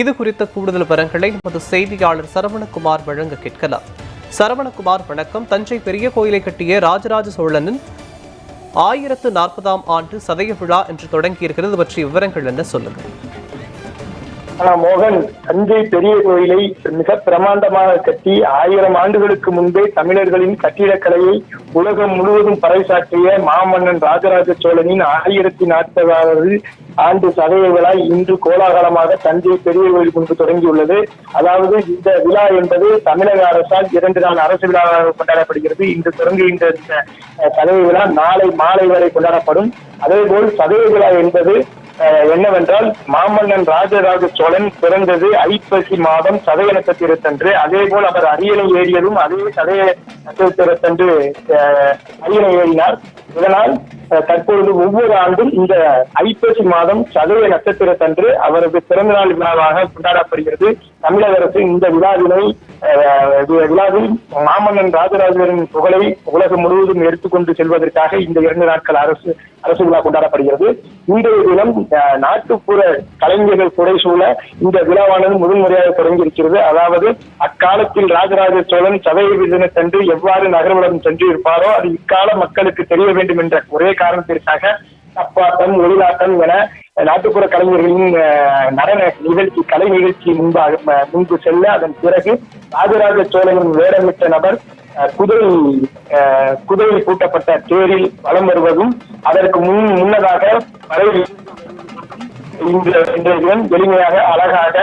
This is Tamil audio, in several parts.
இது குறித்த கூடுதல் விவரங்களை நமது செய்தியாளர் சரவணகுமார் வழங்க கேட்கலாம். சரவணகுமார் வணக்கம். தஞ்சை பெரிய கோயிலை கட்டிய ராஜராஜ சோழனின் ஆயிரத்து நாற்பதாம் ஆண்டு சதய விழா என்று தொடங்கியிருக்கிறது. பற்றிய விவரங்கள் என்ன? சொல்லுங்கள். ஆனா மோகன் தஞ்சை பெரிய கோயிலை மிக பிரமாண்டமாக கட்டி ஆயிரம் ஆண்டுகளுக்கு முன்பே தமிழர்களின் கட்டிடக்கலையை உலகம் முழுவதும் பறைசாற்றிய மாமன்னன் ராஜராஜ சோழனின் ஆயிரத்தி நாற்பதாவது ஆண்டு சதய விழா இன்று கோலாகலமாக தஞ்சை பெரிய கோயில் முன்பு தொடங்கியுள்ளது. அதாவது இந்த விழா என்பது தமிழக அரசால் இரண்டு நாள் அரசு விழாவாக கொண்டாடப்படுகிறது. இன்று தொடங்குகின்ற இந்த சதய விழா நாளை மாலை வரை கொண்டாடப்படும். அதேபோல் சதய விழா என்பது அஹ் என்னவென்றால் மாமன்னன் ராஜராஜ சோழன் பிறந்தது ஐப்பசி மாதம் சதய நட்சத்திரத்தன்று அதே போல் அவர் அரியணை ஏறியதும் அதே சதய நட்சத்திரத்தன்று அஹ், அரியணை ஏறினார். இதனால் தற்பொழுது ஒவ்வொரு ஆண்டும் இந்த ஐப்பசி மாதம் சதய நட்சத்திரத்தன்று அவரது பிறந்தநாள் விழாவாக கொண்டாடப்படுகிறது. தமிழக அரசு இந்த விழாவினை விழாவில் மாமன்னன் ராஜராஜரின் புகழை உலகம் முழுவதும் எடுத்துக்கொண்டு செல்வதற்காக இந்த இரண்டு நாட்கள் அரசு அரசு விழா கொண்டாடப்படுகிறது. இன்றைய தினம் நாட்டுப்புற கலைஞர்கள் புடைசூழ இந்த விழாவானது முதன்முறையாக தொடங்கியிருக்கிறது. அதாவது அக்காலத்தில் ராஜராஜ சோழன் சதய தினத்தன்று எவ்வாறு நகர்வலம் சென்று இருப்பாரோ அது இக்கால மக்களுக்கு தெரிய வேண்டும் என்ற ஒரே காரணத்திற்காக தப்பாட்டம் ஒளிலாட்டம் என நாட்டுப்புற கலைஞர்களின் நடன நிகழ்ச்சி கலை நிகழ்ச்சி முன்பாக முன்பு செல்ல அதன் பிறகு ராஜராஜ சோழனின் வேடமிட்ட நபர் அஹ், குதிரை குதிரையில் பூட்டப்பட்ட தேரில் வலம் வருவதும் அதற்கு முன் முன்னதாக படை இன்றைய தினம் எளிமையாக அழகாக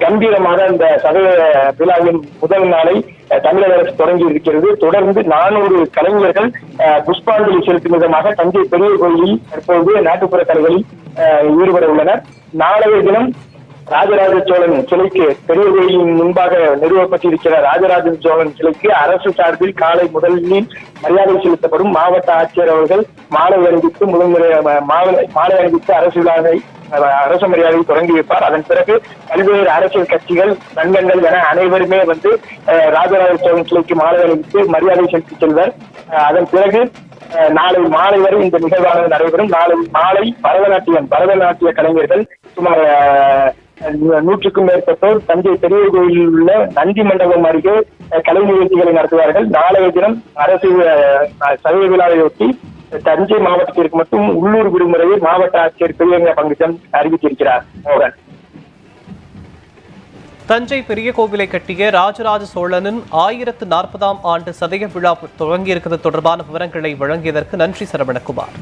கம்பீரமாக அந்த சதய விழாவின் முதல் நாளை தமிழக அரசு தொடங்கி இருக்கிறது. தொடர்ந்து நானூறு கலைஞர்கள் அஹ், புஷ்பாஞ்சலி செலுத்தும் விதமாக தஞ்சை பெரிய கோயிலில் தற்போது நாட்டுப்புற கலைகளில் ஈடுபட உள்ளனர். நாளைய தினம் ராஜராஜ சோழன் சிலைக்கு பெரிய கோயிலின் முன்பாக நிறுவப்பட்டிருக்கிற ராஜராஜ சோழன் சிலைக்கு அரசு சார்பில் காலை முதலில் மரியாதை செலுத்தப்படும் மாவட்ட ஆட்சியர் அவர்கள் மாலை அணிவித்து முதன்முறை மாலை மாலை அணிவித்து அரசு விழாவை அஹ், அரசு மரியாதை தொடங்கி வைப்பார். அதன் பிறகு பல்வேறு அரசியல் கட்சிகள் நண்பர்கள் என அனைவருமே வந்து அஹ், ராஜராஜ சோழன் சிலைக்கு மாலை அணிவித்து மரியாதை செலுத்தி செல்வர். அஹ், அதன் பிறகு நாளை மாலை வரை இந்த நிகழ்வானது நடைபெறும். நாளை மாலை பரதநாட்டியம் பரதநாட்டிய கலைஞர்கள் சுமார் நூற்றுக்கும் மேற்பட்டோர் தஞ்சை பெரிய கோயிலில் உள்ள நந்தி மண்டபம் அருகே கலை நிகழ்ச்சிகளை நடத்துவார்கள். நாளைய தினம் அரசு அஹ், விழாவையொட்டி தஞ்சை மாவட்டத்திற்கு மட்டும் உள்ளூர் விடுமுறையை மாவட்ட ஆட்சியர் பெரியங்க பங்குச்சன் அறிவித்திருக்கிறார் மோகன். தஞ்சை பெரிய கோவிலை கட்டிய ராஜராஜ சோழனின் ஆயிரத்து நாற்பதாம் ஆண்டு சதய விழா தொடங்கியிருக்கிறது தொடர்பான விவரங்களை வழங்கியதற்கு நன்றி சரவணகுமார்.